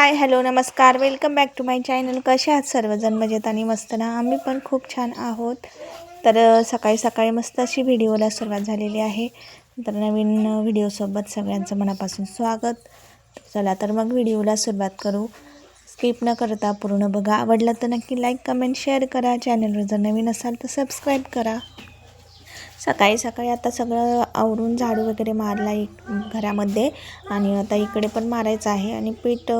हाय hello नमस्कार. Welcome back to my channel कसे आहात सर्वजण? मजेत आणि मस्त ना? आम्ही पण खूप छान आहोत. तर सकाळी सकाळी मस्त अशी व्हिडिओला सुरुवात झालेली आहे. तर नवीन व्हिडिओसोबत सगळ्यांचं मनापासून स्वागत. चला तर मग व्हिडिओला सुरुवात करू. स्किप न करता पूर्ण बघा. आवडलं तर नक्की लाईक कमेंट शेअर करा. चॅनलवर जर नवीन असाल तर सबस्क्राईब करा. सकाळी सकाळी आता सगळं आवरून झाडू वगैरे मारला एक घरामध्ये. आणि आता इकडे पण मारायचं आहे. आणि पीठ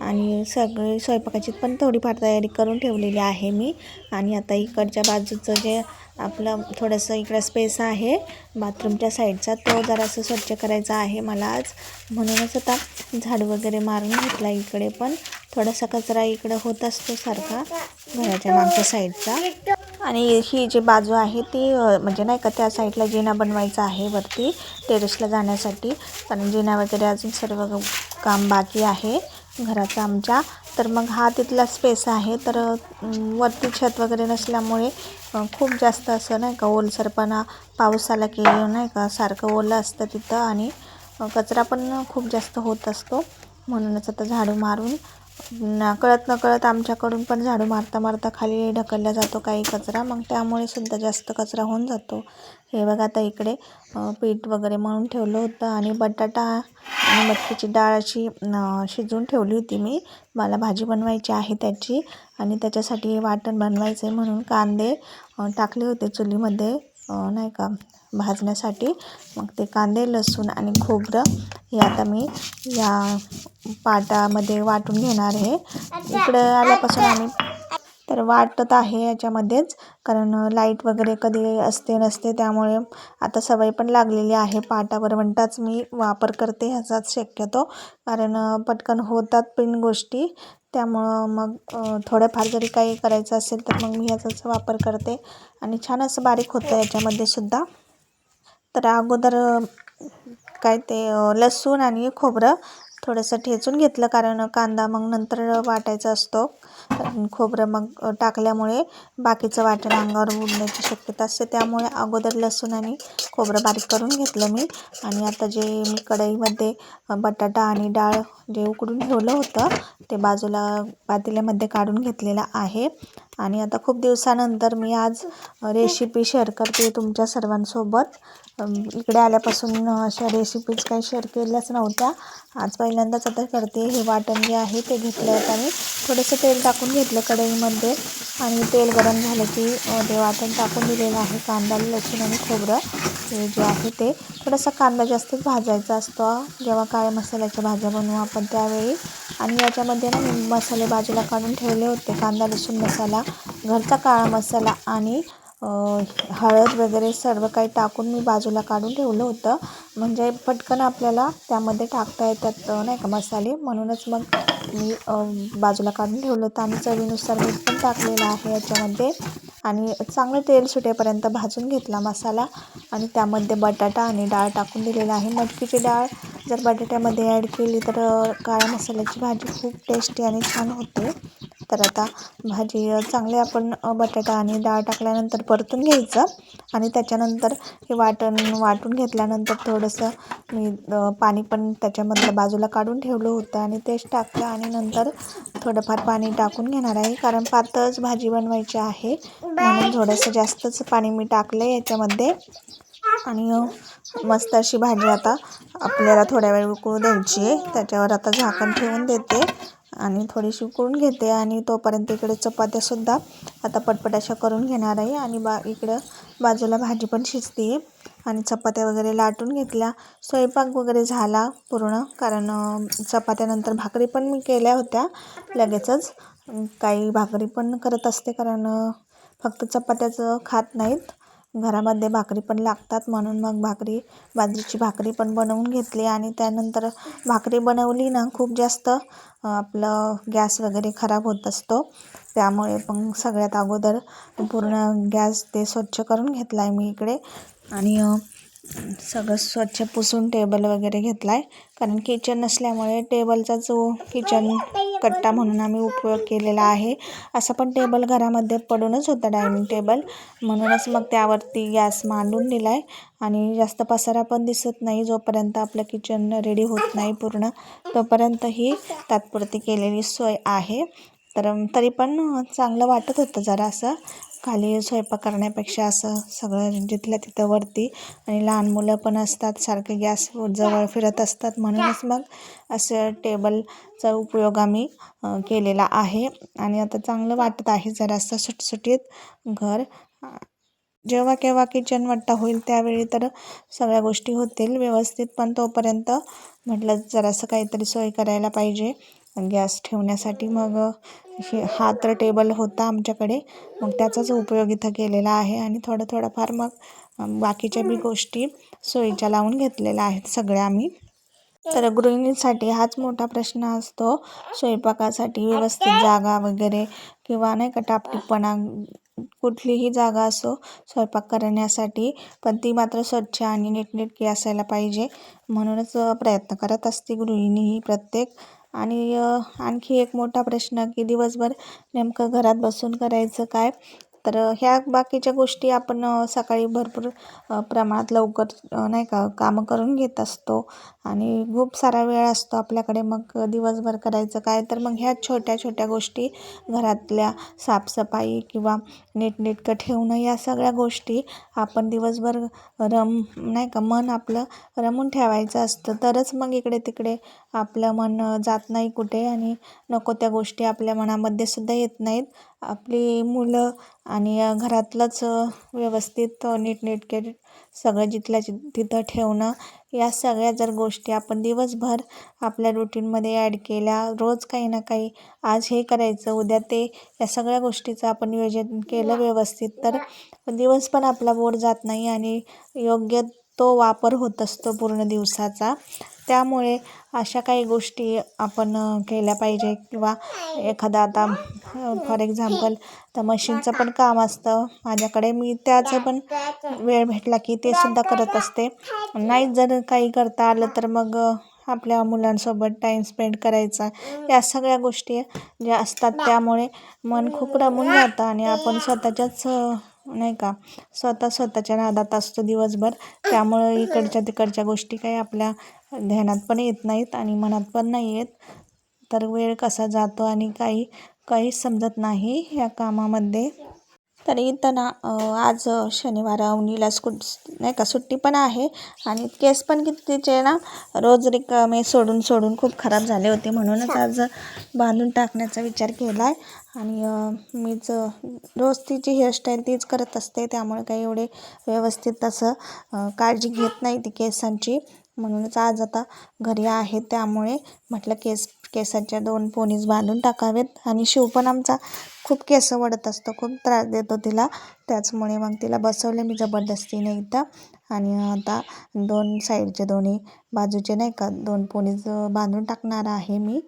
आणि सगळे स्वयंपाकाची पण थोडीफार तयारी करून ठेवलेली आहे मी. आणि आता इकडच्या बाजूचं जे आपलं थोडंसं इकडं स्पेस आहे बाथरूमच्या साईडचा तो जरासं स्वच्छ करायचा आहे मला आज. म्हणूनच आता झाड वगैरे मारून घेतला इकडे पण. थोडासा कचरा इकडं होत असतो सारखा घराच्या मागच्या साईडचा आणि ही जी बाजू आहे ती म्हणजे नाही का त्या साईडला जिना बनवायचा आहे वरती टेरेसला जाण्यासाठी. कारण जिना वगैरे अजून सर्व काम बाकी आहे. घराचा आमच्या. तर मग हा तिथला स्पेस आहे. तर वरती छत वगैरे नसल्यामुळे खूप जास्त असं नाही का ओलसरपणा पाऊस आला की नाही का सारखं ओलं असतं तिथं आणि कचरा पण खूप जास्त होत असतो. म्हणूनच आता झाडू मारून कळत नकळत आमच्याकडून पण झाडू मारता मारता खाली ढकलला जातो काही कचरा. मग त्यामुळे सुद्धा जास्त कचरा होऊन जातो. हे बघा आता इकडे पीठ वगैरे म्हणून ठेवलं होतं आणि बटाटा आणि मटकीची डाळ अशी शिजवून ठेवली होती मी. मला भाजी बनवायची आहे त्याची आणि त्याच्यासाठी वाटण बनवायचं आहे म्हणून कांदे टाकले होते चुलीमध्ये. नाही का भाजण्यासाठी. मग ते कांदे लसूण आणि खोबरं हे आता मी या पाटामध्ये वाटून घेणार आहे. इकडं आल्यापासून आम्ही तर वाटत आहे याच्यामध्येच कारण लाइट वगैरे कधी असते नसते त्यामुळे आता सवय पण लागलेली आहे पाटावर. म्हणताच मी वापर करते ह्याचाच शक्यतो कारण पटकन होतात पण गोष्टी. त्यामुळं मग थोडंफार जरी काही करायचं असेल तर मग मी ह्याचाच वापर करते. आणि छान असं बारीक होतं याच्यामध्ये सुद्धा. तर अगोदर काय ते लसूण आणि खोबरं थोडंसं ठेचून घेतलं कारण कांदा मग नंतर वाटायचा असतो. खोबरं मग टाकल्यामुळे बाकीचं वाटण अंगावर उडण्याची शक्यता असते. त्यामुळे अगोदर लसूण आणि खोबरं बारीक करून घेतलं मी. आणि आता जे मी कढईमध्ये बटाटा आणि डाळ जे उकडून ठेवलं होतं ते बाजूला पातेल्यामध्ये काढून घेतलेलं आहे. आणि आता खूप दिवसानंतर मी आज रेसिपी शेअर करते तुमच्या सर्वांसोबत. इकडे आल्यापासून अशा रेसिपीज काही शेअर केल्याच नव्हत्या. आज पहिल्यांदाच आता करते. हे वाटण जे आहे ते घेतलं आहे आणि थोडंसं तेल टाकून घेतलं कढईमध्ये. आणि तेल गरम झालं की ते वाटण टाकून दिलेलं आहे. कांदा लसूण आणि खोबरं हे जे आहे ते. थोडासा कांदा जास्तच भाजायचा असतो. जेव्हा काळ्या मसाल्याच्या भाज्या बनवू आपण त्यावेळी. आणि याच्यामध्ये ना मी मसाले बाजूला काढून ठेवले होते. कांदा लसूण मसाला घरचा काळा मसाला आणि हळद वगैरे सर्व काही टाकून मी बाजूला काढून ठेवलं होतं. म्हणजे पटकन आपल्याला त्यामध्ये टाकता येतात नाही का मसाले. म्हणूनच मग मी बाजूला काढून ठेवलं होतं आणि चवीनुसार मीठ पण टाकलेलं आहे याच्यामध्ये. आणि चांगलं तेल सुटेपर्यंत भाजून घेतला मसाला. आणि त्यामध्ये बटाटा आणि डाळ टाकून दिलेला आहे. मटकीची डाळ जर बटाट्यामध्ये ॲड केली तर काळ्या मसाल्याची भाजी खूप टेस्टी आणि छान होते. तर आता भाजी चांगली चांगले आपण बटाटा आणि डाळ टाकल्यानंतर परतून घ्यायचं आणि त्याच्यानंतर हे वाटण वाटून घेतल्यानंतर थोडंसं मी पाणी पण त्याच्यामधलं बाजूला काढून ठेवलं होतं आणि तेच टाकलं आणि नंतर थोडंफार पाणी टाकून घेणार आहे. कारण पातळच भाजी बनवायची आहे. म्हणून थोडंसं जास्तच पाणी मी टाकलं आहे याच्यामध्ये. आणि मस्त अशी भाजी आता आपल्याला थोड्या वेळ उकळू द्यायची आहे. त्याच्यावर आता झाकण ठेवून देते. आणि थोडीशी उकळून घेते आणि तोपर्यंत इकडे चपात्यासुद्धा आता पटपट अशा करून घेणार आहे. आणि बा इकडं बाजूला भाजी पण शिजते. आहे आणि चपात्या वगैरे लाटून घेतल्या. स्वयंपाक वगैरे झाला पूर्ण कारण चपात्यानंतर भाकरी पण मी केल्या होत्या. लगेचच काही भाकरी पण करत असते कारण फक्त चपात्याचं खात नाहीत. घरामध्ये भाकरी पण लागतात म्हणून मग भाकरी बाजरीची भाकरी पण बनवून घेतली आणि त्यानंतर भाकरी बनवली ना खूप जास्त आपलं गॅस वगैरे खराब होत असतो. त्यामुळे मग सगळ्यात अगोदर पूर्ण गॅस ते स्वच्छ करून घेतला आहे मी इकडे. आणि सगळं स्वच्छ पुसून टेबल वगैरे घेतला आहे कारण किचन नसल्यामुळे टेबलचा जो किचन कट्टा म्हणून आम्ही उपयोग केलेला आहे असं पण टेबल घरामध्ये पडूनच होता डायनिंग टेबल म्हणूनच मग त्यावरती गॅस मांडून दिला आहे आणि जास्त पसारा पण दिसत नाही जोपर्यंत आपलं किचन रेडी होत नाही पूर्ण तोपर्यंत ही तात्पुरती केलेली सोय आहे. तर तरी पण चांगलं वाटत होतं जरा असं खाली स्वयंपाक करण्यापेक्षा असं सगळं जिथल्या तिथं वरती आणि लहान मुलं पण असतात सारखे गॅस जवळ फिरत असतात म्हणूनच मग असं टेबलचा उपयोग आम्ही केलेला आहे. आणि आता चांगलं वाटत आहे जरासं सुटसुटीत घर. जेव्हा केव्हा किचन वट्टा होईल त्यावेळी तर सगळ्या गोष्टी होतील व्यवस्थित पण तोपर्यंत म्हटलं जरासं काहीतरी सोय करायला पाहिजे. गॅस ठेवण्यासाठी मग हे हा तर टेबल होता आमच्याकडे. मग त्याचाच उपयोग इथं केलेला आहे आणि थोडं थोडंफार मग बाकीच्या बी गोष्टी सोयीच्या लावून घेतलेल्या आहेत सगळ्या आम्ही. तर गृहिणींसाठी हाच मोठा प्रश्न असतो. स्वयंपाकासाठी व्यवस्थित जागा वगैरे किंवा नाही का टापटीपणा कुठलीही जागा असो स्वयंपाक करण्यासाठी पण ती मात्र स्वच्छ आणि नीटनेटकी असायला पाहिजे. म्हणूनच प्रयत्न करत असते गृहिणी ही प्रत्येक. आणि आणखी एक मोठा प्रश्न की दिवसभर नेमकं घरात बसून करायचं काय? तर ह्या बाकीच्या गोष्टी आपण सकाळी भरपूर प्रमाणात लवकर नाही का कामं करून घेत असतो. आणि खूप सारा वेळ असतो आपल्याकडे. मग दिवसभर करायचं काय तर मग ह्या छोट्या छोट्या गोष्टी घरातल्या साफसफाई किंवा नीटनेटकं ठेवणं या सगळ्या गोष्टी आपण दिवसभर रम नाही का मन आपलं रमून ठेवायचं असतं. तरच मग इकडे तिकडे आपलं मन जात नाही कुठे आणि नको त्या गोष्टी आपल्या मनामध्ये सुद्धा येत नाहीत. आपली मुलं आणि घरातलंच व्यवस्थित नीटनेटके सगळं जिथल्या तिथं ठेवणं या सगळ्या जर गोष्टी आपण दिवसभर आपल्या रुटीनमध्ये ॲड केल्या रोज काही ना काही आज हे करायचं उद्या ते या सगळ्या गोष्टीचं आपण नियोजन केलं व्यवस्थित तर दिवस पण आपला बोर जात नाही आणि योग्य तो वापर होत असतो पूर्ण दिवसाचा. त्यामुळे अशा काही गोष्टी आपण केल्या पाहिजे किंवा एखादा आता फॉर एक्झाम्पल तर मशीनचं पण काम असतं. माझ्याकडे मी त्याचं पण वेळ भेटला की ते सुद्धा करत असते. नाही जर काही करता आलं तर मग आपल्या मुलांसोबत टाईम स्पेंड करायचा. या सगळ्या गोष्टी ज्या असतात त्यामुळे मन खूप रमून जातं आणि आपण स्वतःच्याच नाही का? स्वतः स्वतःच्या नादात असतो दिवसभर. त्यामुळं इकडच्या तिकडच्या गोष्टी काही आपल्या ध्यानात पण येत नाहीत आणि मनात पण नाही येत. तर वेळ कसा जातो आणि काही काहीच समजत नाही या कामामध्ये. तर इथं ना आज शनिवार अवनीला स्कूट नाही का सुट्टी पण आहे. आणि केस पण कितीचे ना रोज रिकामे सोडून सोडून खूप खराब झाले होते. म्हणूनच आज बांधून टाकण्याचा विचार केला आहे आणि मीच रोज तिची हेअरस्टाईल तीच करत असते. त्यामुळे काही एवढे व्यवस्थित असं काळजी घेत नाही ती केसांची. म्हणूनच आज आता घरी आहे. त्यामुळे म्हटलं केस केसाच्या दोन पोनीज बांधून टाकावेत. आणि शिव पण आमचा खूप केस वडत असतो. खूप त्रास देतो तिला. त्याचमुळे मग तिला बसवले मी जबरदस्तीने इथं. आणि आता दोन साईडचे दोन्ही बाजूचे नाही का दोन पोनीज बांधून टाकणार आहे मी.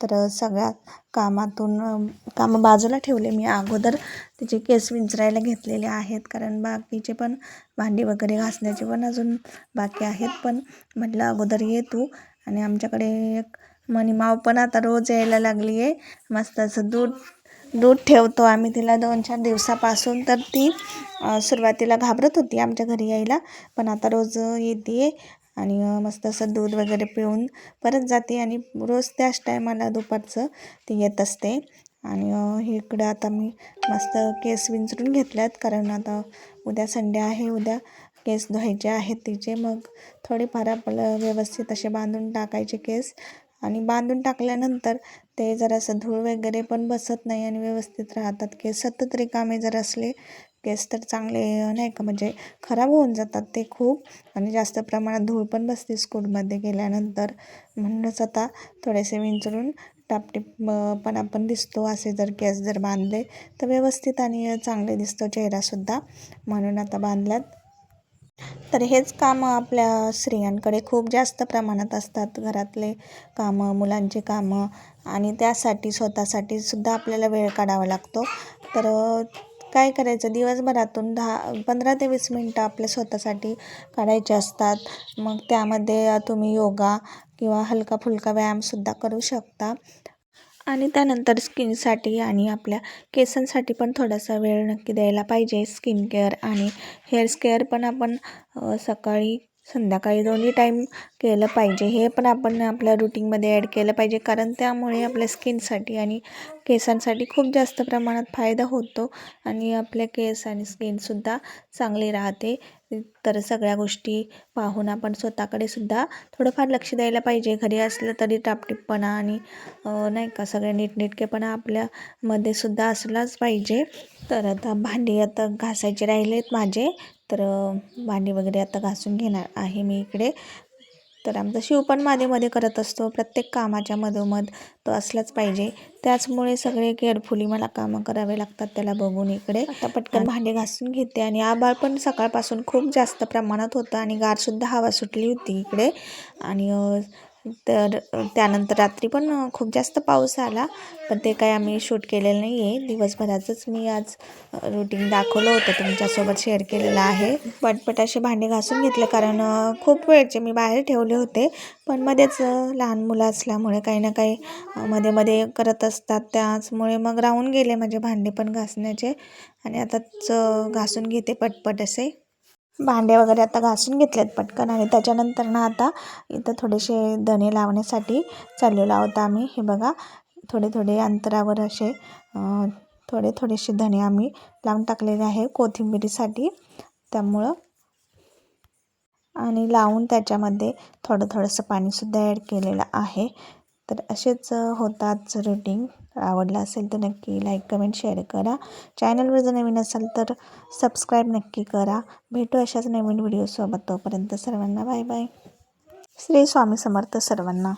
तर सगळ्या कामातून कामं बाजूला ठेवले मी. अगोदर तिचे केस विंचरायला घेतलेले आहेत कारण बाकीचे पण भांडी वगैरे घासण्याचे पण अजून बाकी आहेत. पण म्हटलं अगोदर ये तू आणि आमच्याकडे एक मनीमाव पण आता रोज यायला लागली आहे मस्त असं दूध दूध ठेवतो आम्ही तिला दोन चार दिवसापासून. तर ती सुरुवातीला घाबरत होती आमच्या घरी यायला पण आता रोज येते आणि मस्त असं दूध वगैरे पिऊन परत जाते आणि रोज त्याच टायमाला दुपारचं ती येत असते. आणि इकडं आता मी मस्त केस विंचरून घेतल्यात कारण आता उद्या संडे आहे उद्या केस धुवायचे आहेत तिचे. मग थोडेफार आपलं व्यवस्थित असे बांधून टाकायचे केस आणि बांधून टाकल्यानंतर ते जरासं धूळ वगैरे पण बसत नाही आणि व्यवस्थित राहतात. केस सतत रिकामे जर असले केस तर चांगले नाही का? म्हणजे खराब होऊन जातात ते खूप. आणि जास्त प्रमाणात धूळ पण बसते स्कूलमध्ये गेल्यानंतर. म्हणूनच आता थोडेसे विंचरून टापटीप पण आपण दिसतो असे जर केस जर बांधले तर व्यवस्थित आणि चांगले दिसतो चेहरासुद्धा. म्हणून आता बांधल्यात. तर हेच कामं आपल्या स्त्रियांकडे खूप जास्त प्रमाणात असतात. घरातले कामं मुलांचे कामं. आणि त्यासाठी स्वतःसाठी सुद्धा आपल्याला वेळ काढावा लागतो. तर काय करायचं? दिवसभरातून दहा पंधरा ते वीस मिनटं आपल्या स्वतःसाठी काढायचे असतात. मग त्यामध्ये तुम्ही योगा किंवा हलका फुलका व्यायामसुद्धा करू शकता. आणि त्यानंतर स्किनसाठी आणि आपल्या केसांसाठी पण थोडासा वेळ नक्की द्यायला पाहिजे. स्किन केअर आणि हेअर्स केअर पण आपण सकाळी संध्याकाळी दोन्ही टाईम केलं पाहिजे. हे पण आपण आपल्या रुटीनमध्ये ॲड केलं पाहिजे. कारण त्यामुळे आपल्या स्किनसाठी आणि केसांसाठी खूप जास्त प्रमाणात फायदा होतो आणि आपल्या केस आणि स्किनसुद्धा चांगली राहते. तर सगळ्या गोष्टी पाहून आपण स्वतःकडे सुद्धा थोडंफार लक्ष द्यायला पाहिजे. घरी असलं तरी टापटीपणा आणि नाही का सगळे नीटनेटकेपणा आपल्यामध्ये सुद्धा असलाच पाहिजे. तर आता भांडी आता घासायचे राहिलेत माझे. तर भांडी वगैरे आता घासून घेणार आहे मी इकडे. तर आमचा शिव पण मध्ये मध्ये करत असतो. प्रत्येक कामाच्या मधोमध तो असलाच पाहिजे. त्याचमुळे सगळे केअरफुली मला कामं करावे लागतात त्याला बघून इकडे. आता पटकन भांडे घासून घेते आणि आभाळ पण सकाळपासून खूप जास्त प्रमाणात होतं आणि गारसुद्धा हवा सुटली होती इकडे. आणि तर त्यानंतर रात्री पण खूप जास्त पाऊस आला पण ते काय आम्ही शूट केलेलं नाही आहे दिवसभराचंच मी आज रुटीन दाखवलं होतं तुमच्यासोबत शेअर केलेलं आहे. पटपट असे भांडे घासून घेतले कारण खूप वेळचे मी बाहेर ठेवले होते. पण मध्येच लहान मुलं असल्यामुळे काही ना काही मध्ये मध्ये करत असतात. त्याचमुळे मग राहून गेले माझे भांडे पण घासण्याचे. आणि आताच घासून घेते पटपट असे. भांडे वगैरे आता घासून घेतलेत पटकन आणि त्याच्यानंतर ना आता इथं थोडेसे धणे लावण्यासाठी चाललेलो आहोत आम्ही. हे बघा थोडे थोडे अंतरावर असे थोडे थोडेसे धणे आम्ही लावून टाकलेले आहे कोथिंबिरीसाठी. त्यामुळं आणि लावून त्याच्यामध्ये थोडं थोडंसं पाणीसुद्धा ॲड केलेलं आहे. तर असेच होतात रेटिंग आवडलं असेल तर नक्की लाईक कमेंट शेअर करा. चॅनलवर जर नवीन असाल तर सबस्क्राईब नक्की करा. भेटू अशाच नवीन व्हिडिओसोबत तोपर्यंत सर्वांना बाय बाय श्री स्वामी समर्थ सर्वांना.